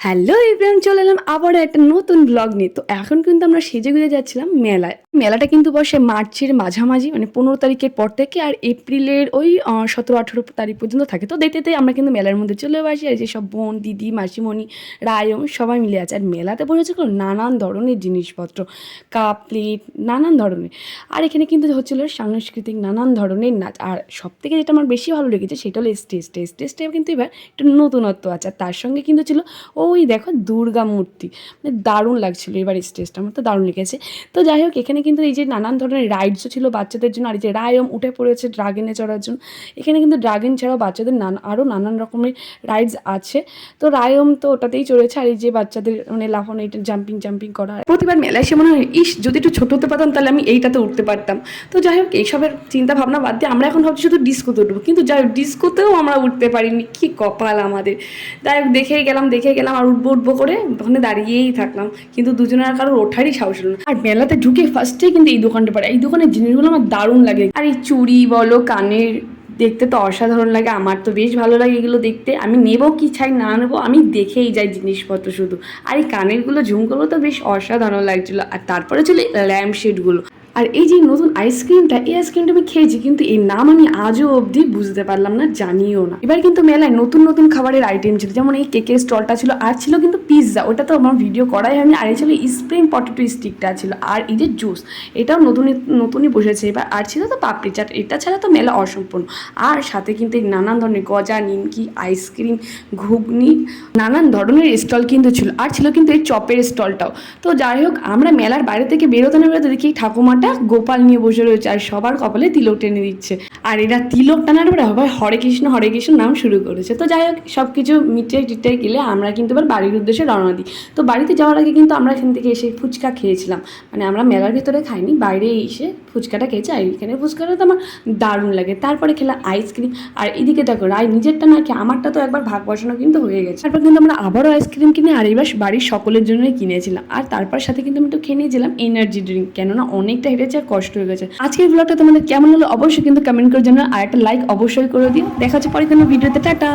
Hello Ibrahim চলে এলাম আবার একটা নতুন ব্লগ নিয়ে। তো এখন কিন্তু আমরা সেজে গুজে যাচ্ছিলাম মেলায়। মেলাটা কিন্তু বসে মার্চের মাঝামাঝি মানে পনেরো তারিখের পর থেকে আর এপ্রিলের ওই সতেরো, আঠেরো তারিখ পর্যন্ত থাকে। তো দেখতে দেখতে আমরা কিন্তু মেলার মধ্যে চলে আসি আর যেসব বোন, দিদি, মাসিমণি, রায়ম সবাই মিলে আছে। আর মেলাতে বসেছে কোনো নানান ধরনের জিনিসপত্র, কাপ, প্লেট, নানান ধরনের। আর এখানে কিন্তু হচ্ছিল সাংস্কৃতিক নানান ধরনের নাচ। আর সব থেকে যেটা আমার বেশি ভালো লেগেছে সেটা হলো স্টেজ স্টেজ স্টেজটা কিন্তু এবার একটু নতুনত্ব আছে। আর তার সঙ্গে কিন্তু ছিল ওই দেখো দুর্গা মূর্তি। মানে দারুণ লাগছিল এবার স্টেজটা আমার তো দারুণ লেগেছে। তো যাই হোক, এখানে কিন্তু এই যে নানান ধরনের রাইডসও ছিল বাচ্চাদের জন্য, আর এই যে রায়ম উঠে পড়েছে ড্রাগনে চড়ার জন্য, এখানে কিন্তু ড্রাগন ছাড়াও বাচ্চাদের নানা আরও নানান রকমের রাইডস আছে। তো রায়ম তো ওটাতেই চড়েছে, আর এই যে বাচ্চাদের মানে লাফানো, এটা জাম্পিং জাম্পিং করা। প্রতিবার মেলায় সে মনে হয়, ইস, যদি একটু ছোটো হতে পারতাম, তাহলে আমি এইটাতে উঠতে পারতাম। তো যাই হোক, এইসবের চিন্তা ভাবনা বাদ দিয়ে আমরা এখন ভাবছি শুধু ডিস্কোতে উঠবো। কিন্তু যাই হোক ডিস্কোতেও আমরা উঠতে পারিনি, কি কপাল আমাদের। যাই হোক, দেখেই গেলাম দেখে গেলাম, আর উঠবো উঠবো করে ওখানে দাঁড়িয়েই থাকলাম। কিন্তু দুজনের কারোর ওঠারই সাহস হলো না। আর মেলাতে ঢুকে ফার্স্টে কিন্তু এই দোকানটা পারে এই দোকানের জিনিসগুলো আমার দারুণ লাগে। আর এই চুড়ি বলো, কানের দেখতে তো অসাধারণ লাগে, আমার তো বেশ ভালো লাগে এগুলো দেখতে। আমি নেব কি চাই না নেব, আমি দেখেই যাই জিনিসপত্র শুধু। আর এই কানেরগুলো ঝুমকোগুলো তো বেশ অসাধারণ লাগছিল। আর তারপরে ছিল ল্যাম্প শেডগুলো আর এই যে নতুন আইসক্রিমটা এই আইসক্রিমটা আমি খেয়েছি, কিন্তু এর নাম আমি আজও অবধি বুঝতে পারলাম না, জানিও না। এবার কিন্তু মেলায় নতুন নতুন খাবারের আইটেম ছিল, যেমন এই কেকের স্টলটা ছিল, আর ছিল কিন্তু পিৎজা ওটা তো আমার ভিডিও করাই হয়নি, আর এই ছিল স্প্রিং পটেটো স্টিকটা ছিল, আর এই যে জুস এটাও নতুন নতুনই বসেছে। এবার আর ছিল তো পাপড়ি চাট, এটা ছাড়া তো মেলা অসম্পূর্ণ। আর সাথে কিন্তু এই নানান ধরনের গজা, নিমকি আইসক্রিম ঘুগনি, নানান ধরনের স্টল কিন্তু ছিল, আর ছিল কিন্তু এই চপের স্টলটাও তো যাই হোক, আমরা মেলার বাইরে থেকে বেরোতে না বেরোতে দেখি এই ঠাকুমাটা গোপাল নিয়ে বসে রয়েছে আর সবার কপালে তিলক টেনে দিচ্ছে। আর এরা তিলক টানার পরে আবার হরে কৃষ্ণ হরে কৃষ্ণ নাম শুরু করেছে। তো যাই হোক সব কিছু মিটিয়ে টিটে গেলে আমরা কিন্তু এবার বাড়ির উদ্দেশ্যে রওনা দিই। তো বাড়িতে যাওয়ার আগে কিন্তু আমরা এখান থেকে এসে ফুচকা খেয়েছিলাম। মানে আমরা মেলার ভিতরে খাইনি, বাইরে এসে ফুচকাটা খেয়েছি। আর এখানে ফুচকাটা তো আমার দারুণ লাগে। তারপরে খেলাম আইসক্রিম। আর এদিকে দেখো, রায় নিজেরটা না কি আমারটা তো একবার ভাগ বসানো কিন্তু হয়ে গেছে। তারপর কিন্তু আমরা আবারও আইসক্রিম কিনে আর এবার বাড়ির সকলের জন্যই কিনেছিলাম। আর তারপর সাথে কিন্তু আমি একটু খেয়ে নিয়েছিলাম এনার্জি ড্রিঙ্ক কেননা অনেকটা হেঁটেছে আর কষ্ট হয়ে গেছে। আজকের ব্লগটা তোমাদের কেমন হলো অবশ্যই কিন্তু কমেন্ট করার জন্য আর একটা লাইক অবশ্যই করে দিও। দেখা যাচ্ছে পরে কোনো ভিডিওতে টাটা!